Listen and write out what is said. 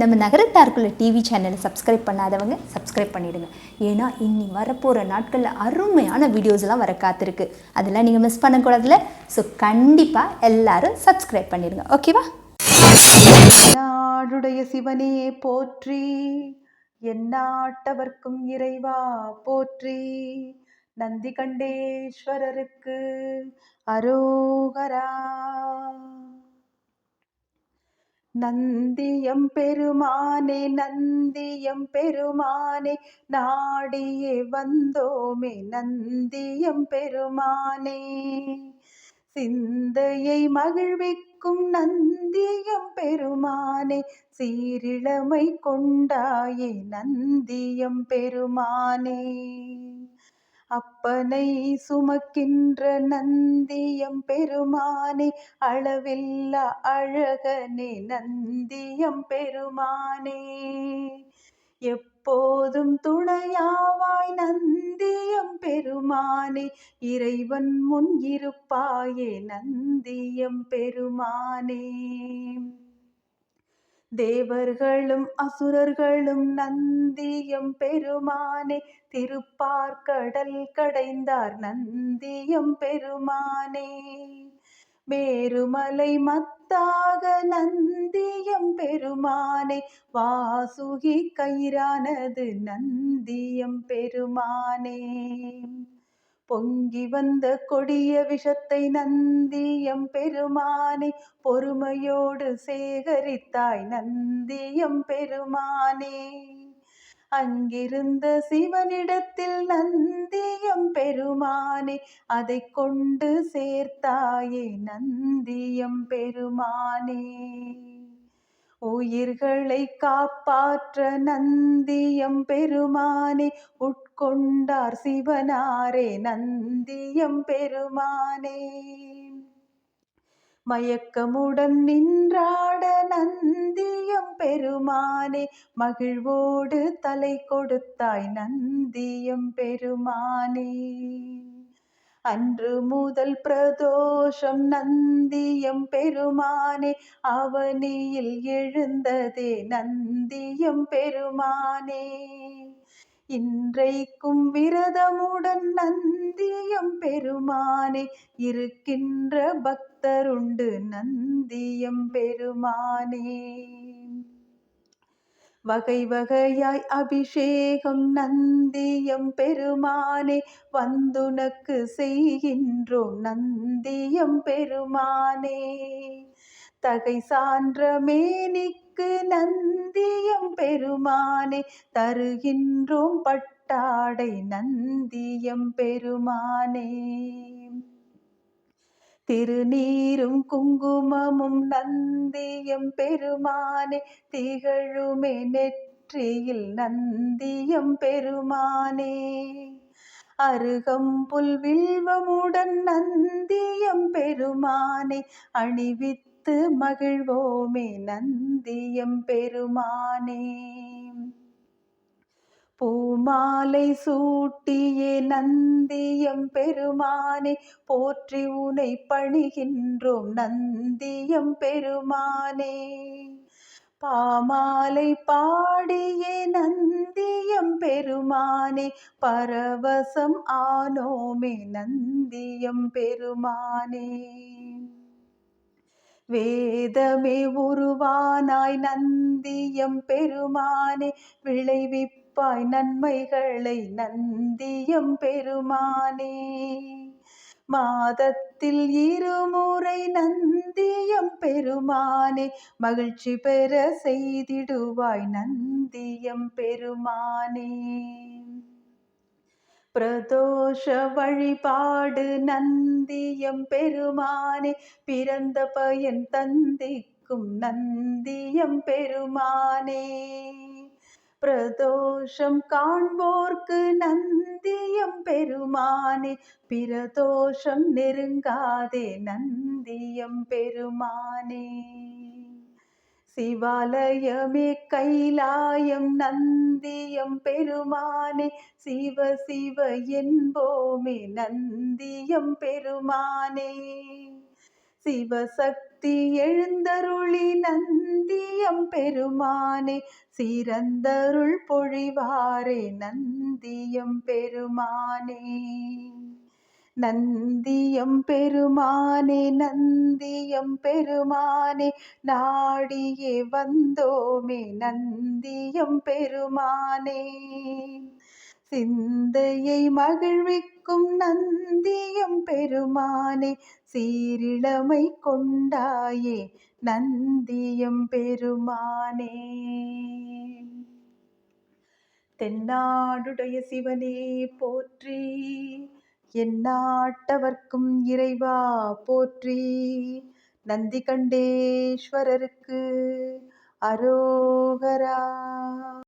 நம்ம நகரத்தாருக்குள்ள டிவி சேனலை சப்ஸ்கிரைப் பண்ணாதவங்க சப்ஸ்கிரைப் பண்ணிடுங்க. ஏன்னா இனி வரப்போகிற நாட்களில் அருமையான வீடியோஸ்லாம் வர காத்திருக்கு. அதெல்லாம் நீங்கள் மிஸ் பண்ணக்கூடாதுல ஸோ கண்டிப்பாக எல்லாரும் சப்ஸ்கிரைப் பண்ணிடுங்க. ஓகேவா நாடுடைய சிவனே போற்றி. எந்நாட்டவர்க்கும் இறைவா போற்றி. நந்தி கண்டேஸ்வரருக்கு அரோகரா. நந்தியம் பெருமானே நந்தியம் பெருமானே நாடியே வந்தோமே நந்தியம் பெருமானே. சிந்தையை மகிழ்விக்கும் நந்தியம் பெருமானே சீரிழமை கொண்டாயே நந்தியம் பெருமானே. அப்பனை சுமக்கின்ற நந்தியம் பெருமானே அளவில்லா அழகனே நந்தியம் பெருமானே. எப்போதும் துணையாவாய் நந்தியம் பெருமானே இறைவன் முன் இருப்பாயே நந்தியம் பெருமானே. தேவர்களும் அசுரர்களும் நந்தியம் பெருமானே திருப்பார்கடல் கடைந்தார் நந்தியம் பெருமானே. மேருமலை மத்தாக நந்தியம் பெருமானே வாசுகி கயிறானது நந்தியம் பெருமானே. பொங்கி வந்த கொடிய விஷத்தை நந்தியம் பெருமானே பொறுமையோடு சேகரித்தாய் நந்தியம் பெருமானே. அங்கிருந்த சிவனிடத்தில் நந்தியம் பெருமானே அதை கொண்டு சேர்த்தாயே நந்தியம் பெருமானே. உயிர்களை காப்பாற்ற நந்தியம் பெருமானே உட்கொண்டார் சிவனாரே நந்தியம் பெருமானே. மயக்கமுடன் நின்றாட நந்தியம் பெருமானே மகிழ்வோடு தலை கொடுத்தாய் நந்தியம் பெருமானே. அன்று முதல் பிரதோஷம் நந்தியம் பெருமானே அவனியில் எழுந்ததே நந்தியம் பெருமானே. இன்றைக்கும் விரதமுடன் நந்தியம் பெருமானே இருக்கின்ற பக்தருண்டு நந்தியம் பெருமானே. வகை வகையாய் அபிஷேகம் நந்தியம் பெருமானே வந்துனக்கு செய்கின்றோம் நந்தியம் பெருமானே. தகை சான்ற மேனிக்கு நந்தியம் பெருமானே தருகின்றோம் பட்டாடை நந்தியம் பெருமானே. திருநீரும் குங்குமமும் நந்தியும் பெருமானே திகழுமே நெற்றியில் நந்தியம் பெருமானே. அருகம்புல் வில்வமுடன் நந்தியம் பெருமானே அணிவித்து மகிழ்வோமே நந்தியம் பெருமானே. பூமாலை சூட்டியே நந்தியம் பெருமானே போற்றி உனை பணிகின்றோம் நந்தியம் பெருமானே. பாமாலை பாடியே நந்தியம் பெருமானே பரவசம் ஆனோமே நந்தியம் பெருமானே. வேதமே உருவானாய் நந்தியம் பெருமானே விளைவிப்ப விளைவிப்பாய் நன்மைகளை நந்தியம் பெருமானே. மாதத்தில் இருமுறை நந்தியம் பெருமானே. மகிழ்ச்சி பெற செய்திடுவாய் நந்தியம் பெருமானே. பிரதோஷ வழிபாடு நந்தியம் பெருமானே. பிறந்த பயன் தந்திக்கும் நந்தியம் பெருமானே. பிரதோஷம் காண்போர்க்கு நந்தியம் பெருமானே பிரதோஷம் நெருங்காதே நந்தியம் பெருமானே. சிவாலயமே கைலாயம் நந்தியம் பெருமானே சிவ சிவ என்போமே நந்தியம் பெருமானே. சிவசக்தி எழுந்தருளி நந்தியம் பெருமானே சிறந்தருள் பொழிவாரே நந்தியம் பெருமானே. நந்தியம் பெருமானே நந்தியம் பெருமானே நாடியே வந்தோமே நந்தியம் பெருமானே. சிந்தையை மகிழ்விக்கும் நந்தியம் பெருமானே சீரிழமை கொண்டாயே நந்தியம் பெருமானே. தென்னாடுடைய சிவனே போற்றி எந்நாட்டவர்க்கும் இறைவா போற்றி நந்தி கண்டேஸ்வரருக்கு அரோகரா.